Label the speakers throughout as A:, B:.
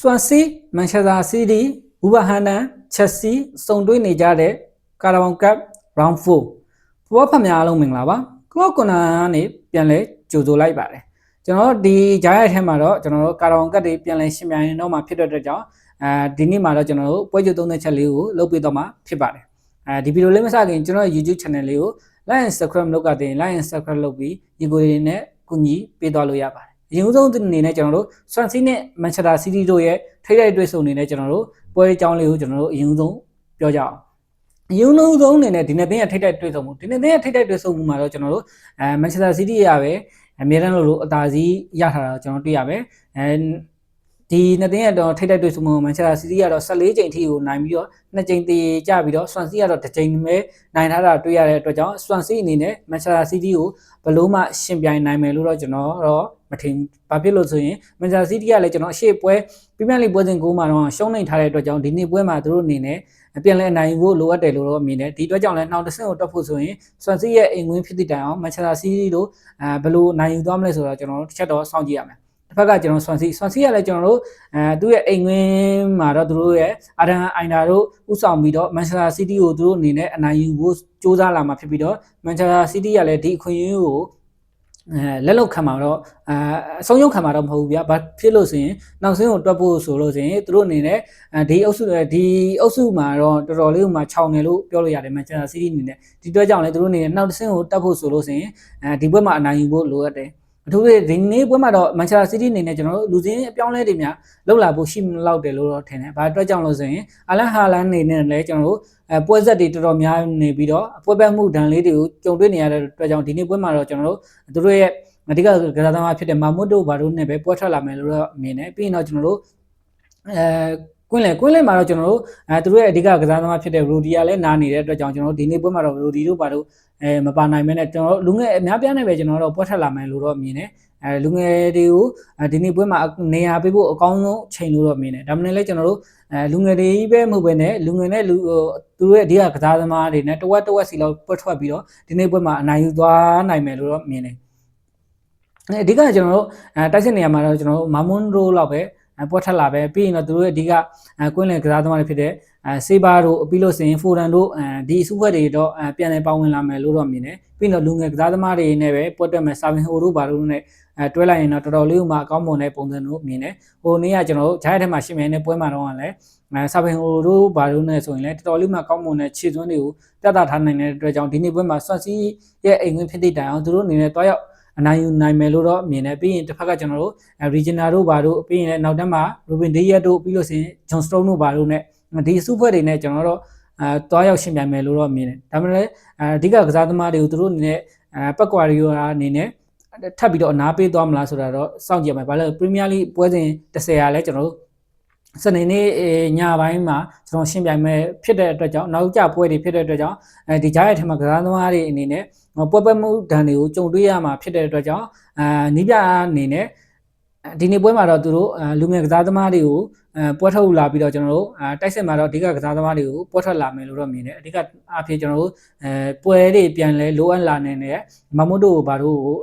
A: ဆွမ်စီမန်ချက်စတာစီးတီးဘူဗဟန်နန်ချက်စီစုံတွေ့နေကြတဲ့ကာရာဘောင်ကပ် round 4ဘောဖတ်များအားလုံးမင်္ဂလာပါကလော့ကွန်နာကနေပြန်လဲကြိုဆိုလိုက်ပါတယ်ကျွန်တော်တို့ဒီဂျားရိုက်ထဲမှာတော့ကျွန်တော်တို့ကာရာဘောင်ကပ်တွေပြန်လဲရှင်းပြရင်တော့မှဖြစ်တဲ့အတွက်ကြောင့်အဲဒီနေ့မှာတော့ကျွန်တော်တို့ပွဲကြိုသုံးတဲ့ချက်လေးကိုလုပ်ပြတော့မှာဖြစ်ပါတယ်အဲဒီဗီဒီယိုလေးမစခင်ကျွန်တော် YouTube channel လေးကို like and subscribe လုပ်ကတဲ့ like and subscribe လုပ်ပြီးဒီကိုလေးနဲ့ကူညီပေးသွားလို့ရပါတယ် အရင်ဆုံးအနေနဲ့ကျွန်တော်တို့ Swansea နဲ့ Manchester City တို့ရဲ့ထိပ်တိုက်တွေ့ဆုံနေတဲ့ကျွန်တော်တို့ပွဲအကြောင်းလေးကိုကျွန်တော်တို့အရင်ဆုံးပြောကြအောင်အရင်ဆုံးအနေနဲ့ဒီနေ့တင်းရဲ့ထိပ်တိုက်တွေ့ဆုံမှုဒီနေ့တင်းရဲ့ထိပ်တိုက်တွေ့ဆုံမှုမှာတော့ကျွန်တော်တို့အဲ Manchester City ရပဲအများတန်းလို့လို့အသာစီးရထားတာကျွန်တော်တွေ့ရပဲအဲဒီနှစ်သိန်းကတော့ထိတ်တိုက်တွေ့ဆုံမှုမန်ချက်စတာစီးတီးကတော့14ကြိမ်ထိကိုနိုင်ပြီးတော့နှစ်ကြိမ်တည်ကြပြီးတော့ဆွမ်စီကတော့တစ်ကြိမ်ပဲနိုင်ထားတာတွေ့ရတဲ့အတွက်ကြောင့်ဆွမ်စီအနေနဲ့မန်ချက်စတာစီးတီးကိုဘ လို့မှရှင်ပြိုင်နိုင်မယ်လို့တော့ကျွန်တော်တော့မထင်ဘာဖြစ်လို့ဆိုရင်မန်ချက်စတာစီးတီးကလည်းကျွန်တော်အရှိပွဲပြပြလေးပွဲစဉ်ကိုမှတော့ရှုံးနိုင်ထားတဲ့အတွက်ကြောင့်ဒီနေ့ပွဲမှာသူတို့အနေနဲ့ပြန်လဲနိုင်ဖို့လိုအပ်တယ်လို့တော့အမြင်နဲ့ဒီအတွက်ကြောင့်လည်းနှောင်တဆင့်ကိုတက်ဖို့ဆိုရင်ဆွမ်စီရဲ့အိမ်ဝင်ဖြစ်တဲ့တိုင်အောင်မန်ချက်စတာစီးတီးတို့အဲဘလို့နိုင်ယူသွားမလဲဆိုတော့ကျွန်တော်တို့တစ်ချက်တော့စောင့်ကြည့်ရမယ် တစ်ဖက်ကကျွန်တော်ဆွမ်စီဆွမ်စီကလည်းကျွန်တော်တို့အဲသူ့ရဲ့အိမ်ဝင်းမှာတော့သူတို့ရဲ့အာဒန်အိုင်နာတို့ဥဆောင်ပြီးတော့မန်ချက်စတာစီးတီးကိုသူတို့အနေနဲ့အနိုင်ယူဖို့စူးစမ်းလာမှာဖြစ်ပြီးတော့မန်ချက်စတာစီးတီးကလည်းဒီအခွင့်အရေးကိုအဲလက်လောက်ခံမှာတော့အဲအဆုံးယုံခံမှာတော့မဟုတ်ဘူးဗျာဘာဖြစ်လို့ဆိုရင်နောက်ဆုံးကိုတွက်ဖို့ဆိုလို့ဆိုရင်သူတို့အနေနဲ့ဒီအုပ်စုဒီအုပ်စုမှာတော့တော်တော်လေးမှခြောင်တယ်လို့ပြောလို့ရတယ်မန်ချက်စတာစီးတီးအနေနဲ့ဒီတွက်ကြောင့်လည်းသူတို့အနေနဲ့နောက်တစ်ဆင့်ကိုတက်ဖို့ဆိုလို့ဆိုရင်အဲဒီဘက်မှာအနိုင်ယူဖို့လိုအပ်တယ် အထူးသဖြင့်ဒီနေ့ပွဲမှာတော့မန်ချက်စတာစီးတီးအနေနဲ့ကျွန်တော်တို့လူစင်းအပြောင်းလဲတွေများလောက်လာဖို့ရှိမလောက်တယ်လို့တော့ထင်တယ်။ဘာအတွက်ကြောင့်လို့ဆိုရင်အလန်ဟာလန်နေနဲ့လည်းကျွန်တော်တို့အဲပွဲဆက်တွေတော်တော်များနေပြီးတော့ပွဲပတ်မှုဒဏ်လေးတွေကိုကြုံတွေ့နေရတဲ့အတွက်ကြောင့်ဒီနေ့ပွဲမှာတော့ကျွန်တော်တို့သူတို့ရဲ့အဓိကကစားသမားဖြစ်တဲ့မာမွတ်တို့ဘာတို့နဲ့ပဲပွဲထွက်လာမယ်လို့တော့မြင်တယ်။ပြီးရင်တော့ကျွန်တော်တို့အဲ ကွင်းလေကွင်းလေမှာတော့ကျွန်တော်တို့အဲသူတို့ရဲ့အဓိကကစားသမားဖြစ်တဲ့ရူဒီယာလည်းနားနေတဲ့အတွက်ကြောင့်ကျွန်တော်တို့ဒီနေ့ပွဲမှာတော့ရူဒီတို့ဘာတို့အဲမပါနိုင်မဲနဲ့ကျွန်တော်တို့လူငယ်အများပြားနဲ့ပဲကျွန်တော်တို့ပွဲထွက်လာမယ်လို့တော့မြင်တယ်အဲလူငယ်တွေကိုဒီနေ့ပွဲမှာနေရာပေးဖို့အကောင်းဆုံးချိန်လို့တော့မြင်တယ်ဒါမှမဟုတ်လည်းကျွန်တော်တို့အဲလူငယ်တွေပဲမဟုတ်ပဲနဲ့လူငယ်နဲ့လူသူတို့ရဲ့အဓိကကစားသမားတွေနဲ့တဝက်တဝက်စီလောက်ပွဲထွက်ပြီးတော့ဒီနေ့ပွဲမှာအနိုင်ယူသွားနိုင်မယ်လို့တော့မြင်တယ်အဲအဓိကကျွန်တော်တို့အဲတိုက်စစ်နေရာမှာတော့ကျွန်တော်တို့မာမွန်ရိုလောက်ပဲ ပွက်ထက်လာပဲပြီးရင်တော့သူတို့ရဲ့အဓိကကွင်းလင်ကစားသမားတွေဖြစ်တဲ့အဲဆေးဘာတို့ပြီးလို့ဆိုရင်ဖိုရန်တို့အဲဒီစုဘက်တွေတော့ပြန်လည်ပါဝင်လာမယ်လို့တော့မြင်တယ်ပြီးတော့လူငယ်ကစားသမားတွေနဲ့ပဲပွက်တက်မယ်ဆာဗင်ဟိုတို့ဘာတို့နဲ့အဲတွဲလိုက်ရင်တော့တော်တော်လေးမှအကောင်းမွန်တဲ့ပုံစံတို့မြင်တယ်ဟိုနေ့ကကျွန်တော်တို့ဂျိုင်းထဲမှာရှင်းမယ်နဲ့ပွဲမှာတော့လည်းအဲဆာဗင်ဟိုတို့ဘာတို့နဲ့ဆိုရင်လည်းတော်တော်လေးမှကောင်းမွန်တဲ့ခြေစွမ်းတွေကိုပြသထားနိုင်တဲ့အတွက်ကြောင့်ဒီနေ့ပွဲမှာဆွမ်စီရဲ့အိမ်ဝင်ဖြစ်တဲ့တိုင်အောင်သူတို့အနေနဲ့တွားရောက် အနိုင်ယူနိုင်မယ်လို့တော့မြင်တယ်ပြီးရင်တစ်ဖက်ကကျွန်တော်တို့ regional တို့ဘာတို့ပြီးရင်လည်းနောက်တက်မှာ Ruben Diaz တို့ပြီးလို့ဆိုရင် John Stone တို့ဘာတို့ ਨੇ ဒီစုဖွဲ့တွေ ਨੇ ကျွန်တော်တို့အဲတွားရောက်ရှင်ပြိုင်မယ်လို့တော့မြင်တယ်ဒါမှမဟုတ်အဓိကကစားသမားတွေကိုသူတို့အနေနဲ့အဲပက်ကွာရီယိုရာအနေနဲ့ထပ်ပြီးတော့အနာပေးသွားမလားဆိုတာတော့စောင့်ကြည့်ရမယ်ဘာလို့ Premier League ပွဲစဉ်30ရာလဲကျွန်တော်တို့စနေနေ့ညပိုင်းမှာကျွန်တော်ရှင်းပြမယ်ဖြစ်တဲ့အတွက်ကြောင့်နောက်ကျပွဲတွေဖြစ်တဲ့အတွက်ကြောင့်အဲဒီကြားရဲ့ထက်မှာကစားသမားတွေအနေနဲ့ ပွဲပွဲမှုဒဏ်တွေကိုကြုံတွေ့ရမှာဖြစ်တဲ့အတွက်ကြောင့်အာနီးပြအနေနဲ့ဒီနေ့ပွဲမှာတော့သူတို့လူငယ်ကစားသမားတွေကိုပွဲထုတ်လာပြီးတော့ကျွန်တော်တို့တိုက်စစ်မှာတော့အဓိကကစားသမားတွေကိုပွဲထွက်လာမယ်လို့တော့မြင်တယ်အဓိကအဖြစ်ကျွန်တော်တို့အဲပွဲတွေပြန်လဲလိုအပ်လာနေတဲ့မမုတ်တို့ဘာတို့ကို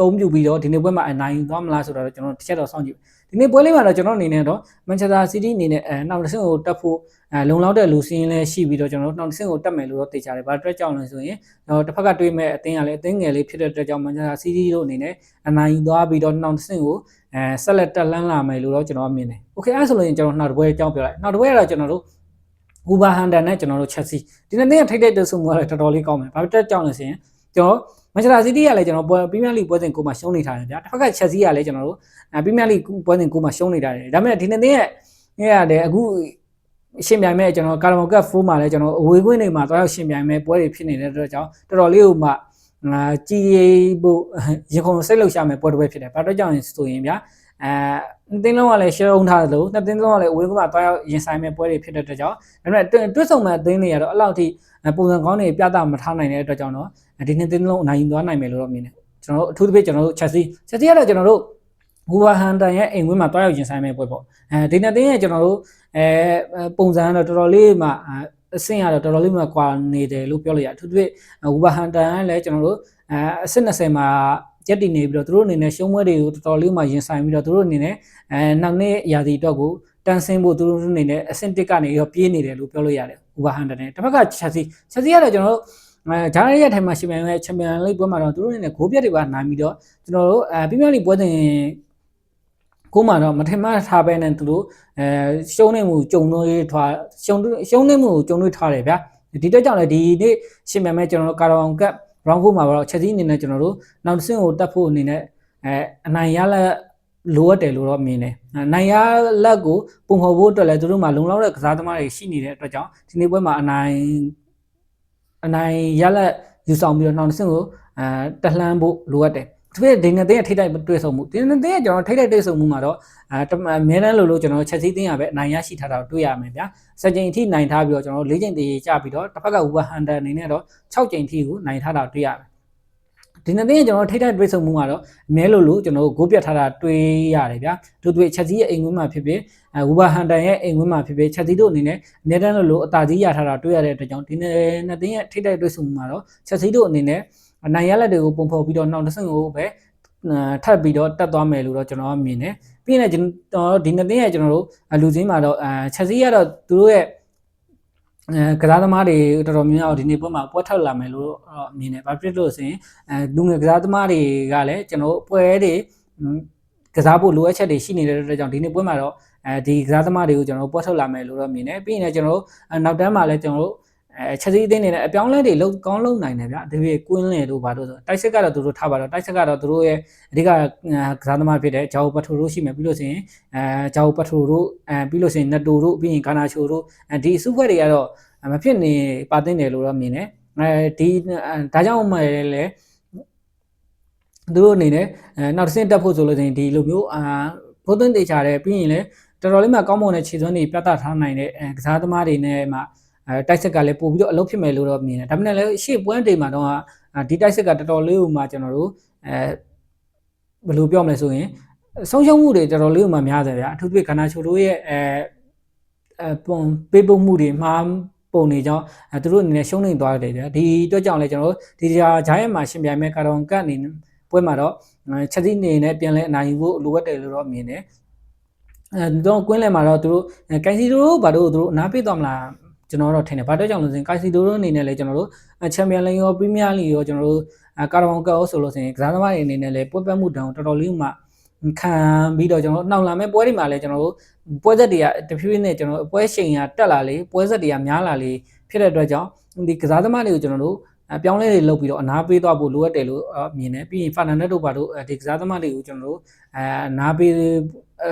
A: တုံးပြပြီးတော့ဒီနေ့ပွဲမှာအနိုင်သွားမလားဆိုတော့ကျွန်တော်တစ်ချက်တော့စောင့်ကြည့် ဒီနေ့ပွဲလေးမှာတော့ကျွန်တော်အနေနဲ့တော့မန်ချက်စတာစီးတီးအနေနဲ့အဲနောက်တစ်ဆင့်ကိုတက်ဖို့အဲလုံလောက်တဲ့လူစင်းလည်းရှိပြီးတော့ကျွန်တော်တို့နောက်တစ်ဆင့်ကိုတက်မယ်လို့တော့သိကြတယ်။ဘာအတွက်ကြောင့်လဲဆိုရင်တော့တစ်ဖက်ကတွေးမဲ့အသင်းကလည်းအသင်းငယ်လေးဖြစ်တဲ့အတွက်ကြောင့်မန်ချက်စတာစီးတီးတို့အနေနဲ့အနိုင်သွားပြီးတော့နောက်တစ်ဆင့်ကိုအဲဆက်လက်တက်လန်းလာမယ်လို့တော့ကျွန်တော်မြင်တယ်။ Okay အဲဆိုလို့ရင်ကျွန်တော်နောက်တစ်ပွဲအကြောင်းပြောလိုက်။နောက်တစ်ပွဲကတော့ကျွန်တော်တို့ Uber Hunter နဲ့ကျွန်တော်တို့ Chelsea ဒီနေ့ထိတ်တဲ့တုပ်ဆုံမှုကလည်းတော်တော်လေးကောင်းမယ်။ဘာဖြစ်ကြောင့်လဲဆိုရင်ကျွန်တော် မန်ချက်စတာစီးတီးကလည်းကျွန်တော်ပရီးမီးယားလိပွဲစဉ်ကိုမှရှုံးနေထားတယ်ဗျာတစ်ဖက်ကချက်စီကလည်းကျွန်တော်တို့ပရီးမီးယားလိပွဲစဉ်ကိုမှရှုံးနေထားတယ်ဒါပေမဲ့ဒီနေ့နေ့ရဲ့နေ့ရတယ်အခုရှင်ပြိုင်မဲ့ကျွန်တော်ကာရမောကတ်4မှာလည်းကျွန်တော်အဝေးကွင်းတွေမှာတွားရောက်ရှင်ပြိုင်မဲ့ပွဲတွေဖြစ်နေတဲ့အတွက်ကြောင့်တော်တော်လေးကိုမှငါကြည်ဖို့ရင်ခုန်စိတ်လှုပ်ရှားမဲ့ပွဲတစ်ပွဲဖြစ်တယ်ဘာတော့ကြောင့်ဆိုရင်ဗျာအဲတင်းလုံးကလည်းရှယ်အောင်ထားသလိုနှစ်တင်းလုံးကလည်းအဝေးကွင်းမှာတွားရောက်ရင်ဆိုင်မဲ့ပွဲတွေဖြစ်တဲ့အတွက်ကြောင့်ဒါပေမဲ့တွတ်ဆုံမဲ့အသင်းတွေကတော့အဲ့လောက်ထိပုံစံကောင်းတွေပြသမထားနိုင်တဲ့အတွက်ကြောင့်တော့ ဒီနှစ်တင်းလုံးအနိုင်ယူသွားနိုင်မယ်လို့တော့မြင်တယ်ကျွန်တော်တို့အထူးသဖြင့်ကျွန်တော်တို့ Chelsea Chelsea ကတော့ကျွန်တော်တို့ဘူဝါဟန်တန်ရဲ့အိမ်ဝင်းမှာတွားရောက်ရင်ဆိုင်မဲ့ပွဲပေါ့အဲဒီနှစ်တင်းရဲ့ကျွန်တော်တို့အဲပုံစံကတော့တော်တော်လေးမှအဆင့်ကတော့တော်တော်လေးမှကွာနေတယ်လို့ပြောလို့ရအထူးသဖြင့်ဘူဝါဟန်တန်ကလည်းကျွန်တော်တို့အဲအဆင့်20မှာရက်တည်နေပြီးတော့သူတို့အနေနဲ့ရှုံးပွဲတွေကိုတော်တော်လေးမှရင်ဆိုင်ပြီးတော့သူတို့အနေနဲ့အဲနောက်နေ့ရာသီအတွက်ကိုတန်ဆင်းဖို့သူတို့အနေနဲ့အဆင့်တစ်ကနေရောပြေးနေတယ်လို့ပြောလို့ရတယ်ဥပါဟန်တနဲ့တစ်ဖက်ကချက်စီချက်စီကတော့ကျွန်တော်တို့ အဲဂျာရရဲ့ထိုင်မှာရှင်မြန်ရဲ့ချန်ပီယံလိပွဲမှာတော့သူတို့အနေနဲ့ဂိုးပြက်တွေပါနိုင်ပြီးတော့ကျွန်တော်တို့အဲပြပြလိပွဲစဉ်ကိုမှတော့မထင်မှတ်ထားပဲနဲ့သူတို့အဲရှုံးနေမှုကြုံလို့ထွာရှုံးရှုံးနေမှုကြုံလို့ထားတယ်ဗျာဒီတက်ကြောင့်လည်းဒီနေ့ရှင်မြန်မဲ့ကျွန်တော်တို့ကာရောင်ကပ် round 4မှာတော့ချက်စီအနေနဲ့ကျွန်တော်တို့နောက်တစ်ဆင့်ကိုတက်ဖို့အနေနဲ့အဲအနိုင်ရလက်လိုအပ်တယ်လို့တော့မြင်တယ်။နိုင်ရလက်ကိုပုံဖော်ဖို့အတွက်လည်းသူတို့မှာလုံလောက်တဲ့ကစားသမားတွေရှိနေတဲ့အတွက်ကြောင့်ဒီနေ့ပွဲမှာအနိုင် အနိုင်ရလက်ယူဆောင်ပြီးတော့နောက်တစ်ဆင့်ကိုအဲတက်လှမ်းဖို့လိုအပ်တယ်။ဒီဒီနေ့တဲ့ထိတိုက်တွေ့ဆုံမှုဒီနေ့တဲ့ကျွန်တော်ထိတိုက်တွေ့ဆုံမှုမှာတော့အဲအမြဲတမ်းလို့လို့ကျွန်တော်ချက်စီးသိရပဲအနိုင်ရရှိထားတာတွေ့ရမယ်ဗျာ။စက်ချိန်အထိနိုင်ထားပြီးတော့ကျွန်တော်၄ချိန်တည်းကြပြီးတော့တစ်ဖက်က Uber Hunter အနေနဲ့တော့6ချိန်ထိကိုနိုင်ထားတာတွေ့ရမယ်။ ဒီနေ့တဲ့ကျွန်တော်ထိတိုက်တွေ့ဆုံမှုကတော့အမြဲလို့လို့ကျွန်တော်ဂိုးပြတ်ထားတာတွေ့ရတယ်ဗျာ။တို့တွေ့ချက်စီးရဲ့အိမ်ဝင်းမှာဖြစ်ဖြစ်အဲ Uber Hunter ရဲ့အိမ်ဝင်းမှာဖြစ်ဖြစ်ချက်စီးတို့အနေနဲ့အမြဲတမ်းလို့လို့အသာကြီးရထားတာတွေ့ရတဲ့အတွက်ကြောင့်ဒီနေ့နှစ်သိန်းရဲ့ထိတိုက်တွေ့ဆုံမှုမှာတော့ချက်စီးတို့အနေနဲ့နိုင်ရလက်တွေကိုပုံဖော်ပြီးတော့နောက်တစ်ဆင့်ကိုပဲထပ်ပြီးတော့တက်သွားမယ်လို့တော့ကျွန်တော်မြင်တယ်ပြီးရင်ကျွန်တော်ဒီနှစ်သိန်းရဲ့ကျွန်တော်တို့လူစင်းမှာတော့အဲချက်စီးကတော့သူတို့ရဲ့အဲ ကစားသမားတွေတော်တော်များများဒီနေ့ပွဲမှာပွဲထောက်လာမယ်လို့တော့မြင်တယ်။ဘာဖြစ်လို့ဆိုရင်အဲလူငယ်ကစားသမားတွေကလည်းကျွန်တော်ပွဲတွေကစားဖို့လိုအပ်ချက်တွေရှိနေတဲ့အတွက်ကြောင့်ဒီနေ့ပွဲမှာတော့အဲဒီကစားသမားတွေကိုကျွန်တော်ပွဲထောက်လာမယ်လို့တော့မြင်တယ်။ပြီးရင်လည်းကျွန်တော်တို့နောက်တန်းမှာလည်းကျွန်တော်တို့ အဲချက်စီးအသင်းနေနဲ့အပြောင်းလဲတွေလုံးကောင်းလုံးနိုင်တယ်ဗျတကယ်ကွင်းလေတို့ဘာလို့ဆိုတိုက်စစ်ကတော့သူတို့ထားပါတော့တိုက်စစ်ကတော့သူတို့ရဲ့အဓိကကစားသမားဖြစ်တဲ့ဂျာအိုပထိုတို့ရှိမယ်ပြီးလို့ဆိုရင်အဲဂျာအိုပထိုတို့အဲပြီးလို့ဆိုရင်နတိုတို့ပြီးရင်ဂါနာချိုတို့ဒီစုဖွဲ့တွေကတော့မဖြစ်နေပါသိတယ်လို့တော့မြင်တယ်အဲဒီဒါကြောင့်မှလည်းသူတို့အနေနဲ့အဲနောက်တစ်ဆင့်တက်ဖို့ဆိုလို့ဆိုရင်ဒီလိုမျိုးအာဘုသွင်းတေချာတယ်ပြီးရင်လည်းတော်တော်လေးမှကောင်းမွန်တဲ့ခြေစွမ်းတွေပြသထားနိုင်တဲ့ကစားသမားတွေနဲ့မှ အဲတိုက်ဆက်ကလည်းပို့ပြီးတော့အလုပ်ဖြစ်မယ်လို့တော့မြင်တယ်ဒါပေမဲ့လည်းရှေ့ပွဲတွေမှာတော့ဒီတိုက်ဆက်ကတော်တော်လေးဟိုမှာကျွန်တော်တို့အဲဘယ်လိုပြောမလဲဆိုရင်ဆုံးရှုံးမှုတွေတော်တော်လေးဟိုမှာများတယ်ဗျာအထူးသဖြင့်ခန္ဓာချိုတို့ရဲ့အဲအဲပုံပေးပုံမှုတွေမှားပုံနေကြောင်းအဲသူတို့အနေနဲ့ရှုံးနေသွားတယ်ဗျာဒီအတွက်ကြောင့်လည်းကျွန်တော်တို့ဒီဂျာဂျာရဲ့မှာရှင်ပြိုင်မဲ့ကာရွန်ကတ်အနေနဲ့ပွဲမှာတော့ချက်စီနေနဲ့ပြန်လဲအနိုင်ယူဖို့လိုအပ်တယ်လို့တော့မြင်တယ်အဲတော့ကွင်းလယ်မှာတော့သူတို့ကိုင်စီတို့ဘာတို့သူတို့အနားပေးသွားမလား ကျွန်တော်တော့ထင်တယ်ဘာတော့ကြောင့်လို့ဆိုရင်ကာစီဒိုတို့အနေနဲ့လည်းကျွန်တော်တို့ချန်ပီယံလိရောပရီးမီးယားလိရောကျွန်တော်တို့ကာရာဘောင်ကောဆိုလို့ဆိုရင်ကစားသမားတွေအနေနဲ့လည်းပွဲပတ်မှုတောင်တော်တော်လေးမှခံပြီးတော့ကျွန်တော်တို့နှောင်လာမဲ့ပွဲတွေမှာလည်းကျွန်တော်တို့ပွဲဆက်တွေကတဖြည်းဖြည်းနဲ့ကျွန်တော်တို့ပွဲချိန်ကတက်လာလေပွဲဆက်တွေကများလာလေဖြစ်တဲ့အတွက်ကြောင့်ဒီကစားသမားတွေကိုကျွန်တော်တို့အ ပြောင်းလဲတွေလုပ်ပြီးတော့အနာပေးသွားဖို့လိုအပ်တယ်လို့မြင်တယ်ပြီးရင်ဖာနန်နက်တို့ဘာတို့ဒီကစားသမားတွေကိုကျွန်တော်တို့အဲအနာပေး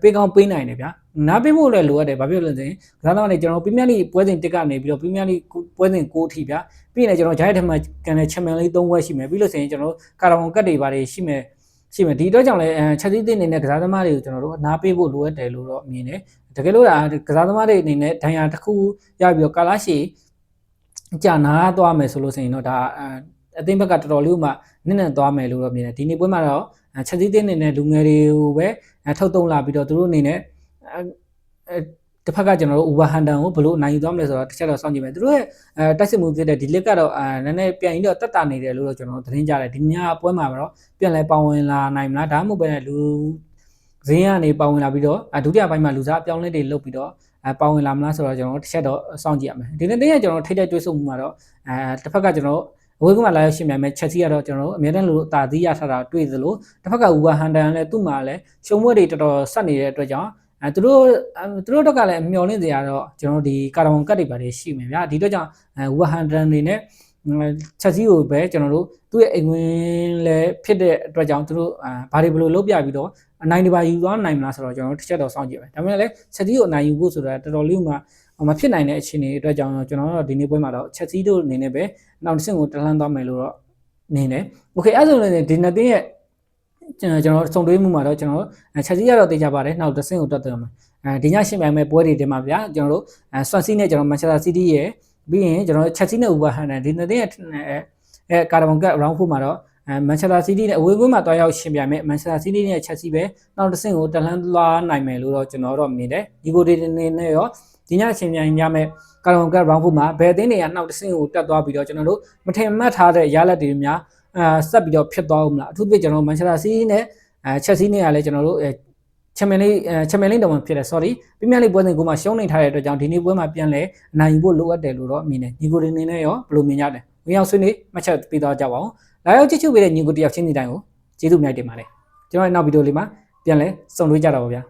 A: ပေးကောင်းပေးနိုင်တယ်ဗျာနားပေးဖို့လည်းလိုအပ်တယ်ဘာဖြစ်လို့လဲဆိုရင်ကစားသမားတွေကျွန်တော်ပရီးမီးယားလိပွဲစဉ်တစ်ကနေပြီးတော့ပရီးမီးယားလိပွဲစဉ်6ထိဗျာပြီးရင်ကျွန်တော်ဂျိုင်းထက်မှာကန်တဲ့ချန်ပီယံလိ3ပွဲရှိမယ်ပြီးလို့ဆိုရင်ကျွန်တော်ကာရာဘွန်ကတ်တွေပါတယ်ရှိမယ်ရှိမယ်ဒီအတွက်ကြောင့်လည်းချက်သီးသင်းနေတဲ့ကစားသမားတွေကိုကျွန်တော်တို့နားပေးဖို့လိုအပ်တယ်လို့တော့မြင်တယ်တကယ်လို့ကစားသမားတွေအနေနဲ့ဒဏ်ရာတစ်ခုရပြီးတော့ကာလာရှီ ကြာနာသွားမယ်ဆိုလို့ဆိုရင်တော့ဒါအသင်းဘက်ကတော်တော်လေးမှနစ်နစ်သွားမယ်လို့တော့မြင်တယ်ဒီနေ့ပွဲမှာတော့ချက်သီးသင်းနေတဲ့လူငယ်တွေကိုပဲထုတ်သုံးလာပြီးတော့သူတို့အနေနဲ့တစ်ဖက်ကကျွန်တော်တို့ Uber Hunter ကိုဘယ်လိုနိုင်ယူသွားမလဲဆိုတော့တစ်ချက်တော့စောင့်ကြည့်မယ်သူတို့ရဲ့အဲတိုက်စစ်မှုဖြစ်တဲ့ဒီလစ်ကတော့အဲနည်းနည်းပြန်ပြီးတော့တက်တာနေတယ်လို့တော့ကျွန်တော်သတင်းကြတယ်ဒီညပွဲမှာတော့ပြန်လဲပါဝင်လာနိုင်မလားဒါမှမဟုတ်ပဲလူဈေးကနေပါဝင်လာပြီးတော့ဒုတိယပိုင်းမှာလူစားအပြောင်းလဲတွေလုပ်ပြီးတော့ အဲပါဝင်လာမလားဆိုတော့ကျွန်တော်တစ်ချက်တော့စောင့်ကြည့်ရမယ်ဒီနေ့တည်းကကျွန်တော်ထိတ်တဲ့တွေးဆုံမှုမှာတော့အဲတစ်ဖက်ကကျွန်တော်ဝေးကမှလာရရှင်မြန်မဲ့ချက်စီကတော့ကျွန်တော်တို့အများတန်းလို့တာသီးရထားတာတွေ့သလိုတစ်ဖက်က Uber Hunter လည်းသူ့မှာလည်းရှုံးပွဲတွေတော်တော်ဆက်နေတဲ့အတွက်ကြောင့်အဲသူတို့သူတို့တော့ကလည်းမျောလင့်စရာတော့ကျွန်တော်ဒီကာတာဝန်ကတ်တွေပါတယ်ရှိမယ်ဗျာဒီတော့ကြောင့်အဲဝဟန်ဒရန်တွေနဲ့ ချက်စီကိုပဲကျွန်တော်တို့သူ့ရဲ့အိမ်ဝင်လည်းဖြစ်တဲ့အတွက်ကြောင့်သူတို့ဘာတွေဘယ်လိုလုပ်ပြပြီးတော့အနိုင်တစ်ပါးယူသွားနိုင်မလားဆိုတော့ကျွန်တော်တို့တစ်ချက်တော့စောင့်ကြည့်ပဲဒါပေမဲ့လည်းချက်စီကိုအနိုင်ယူဖို့ဆိုတာတော်တော်လေးမှမဖြစ်နိုင်တဲ့အခြေအနေအတွက်ကြောင့်ကျွန်တော်တို့ဒီနေ့ပွဲမှာတော့ချက်စီတို့အနေနဲ့ပဲနောက်တစ်ဆင့်ကိုတလှမ်းသွားမယ်လို့တော့နေတယ်။ Okay အဲ့ဆိုရင်ဒီနှစ်သိန်းရဲ့ကျွန်တော်စုံတွေးမှုမှာတော့ကျွန်တော်ချက်စီရတော့တေချာပါတယ်နောက်တစ်ဆင့်ကိုတက်တယ်မှာအဲဒီညရှင်းပြမယ်ပွဲတွေတင်မှာဗျာကျွန်တော်တို့ဆွမ်စီနဲ့ကျွန်တော်မန်ချက်စတာစီးတီးရဲ့ ပြီးရင်ကျွန်တော်ချက်စီနဲ့ဥပါဟန်နဲ့ဒီနှစ်သိန်းရဲ့အဲကာတာဘွန်ကတ် round 4မှာတော့အဲမန်ချက်စတာစီးတီးနဲ့အဝေးကွင်းမှာတွားရောက်ရှင်းပြမယ်မန်ချက်စတာစီးတီးနဲ့ချက်စီပဲနောက်တစ်ဆင့်ကိုတလန်းလာနိုင်မယ်လို့တော့ကျွန်တော်တော့မြင်တယ်ဒီကိုဒီနေနဲ့ရောဒီညရှင်းပြရင်ညမယ်ကာတာဘွန်ကတ် round 4မှာဘယ်အသင်းတွေကနောက်တစ်ဆင့်ကိုတက်သွားပြီးတော့ကျွန်တော်တို့မထင်မှတ်ထားတဲ့ရလဒ်တွေများအဲဆက်ပြီးတော့ဖြစ်သွားဦးမလားအထူးသဖြင့်ကျွန်တော်မန်ချက်စတာစီးနဲ့အဲချက်စီးနဲ့ကလည်းကျွန်တော်တို့ ချန်ပီယံလိအဲချန်ပီယံလိတော်မှာဖြစ်တယ် sorry ပြမြလိပွဲစဉ်ကိုမှရှုံးနေထားတဲ့အတွက်ကြောင့်ဒီနေ့ပွဲမှာပြန်လဲအနိုင်ယူဖို့လိုအပ်တယ်လို့တော့အမြင်တယ်ညီကိုတွေအနေနဲ့ရောဘယ်လိုမြင်ကြလဲဝင်ရောက်ဆွေးနွေးမှတ်ချက်ပေးသွားကြပါဦးလာရောက်ကြည့်ချူပေးတဲ့ညီကိုတယောက်ချင်းစီတိုင်းကိုကျေးဇူးအများကြီးတင်ပါတယ်ကျွန်တော်ရဲ့နောက်ဗီဒီယိုလေးမှာပြန်လဲစုံတွေ့ကြတာပါဗျာ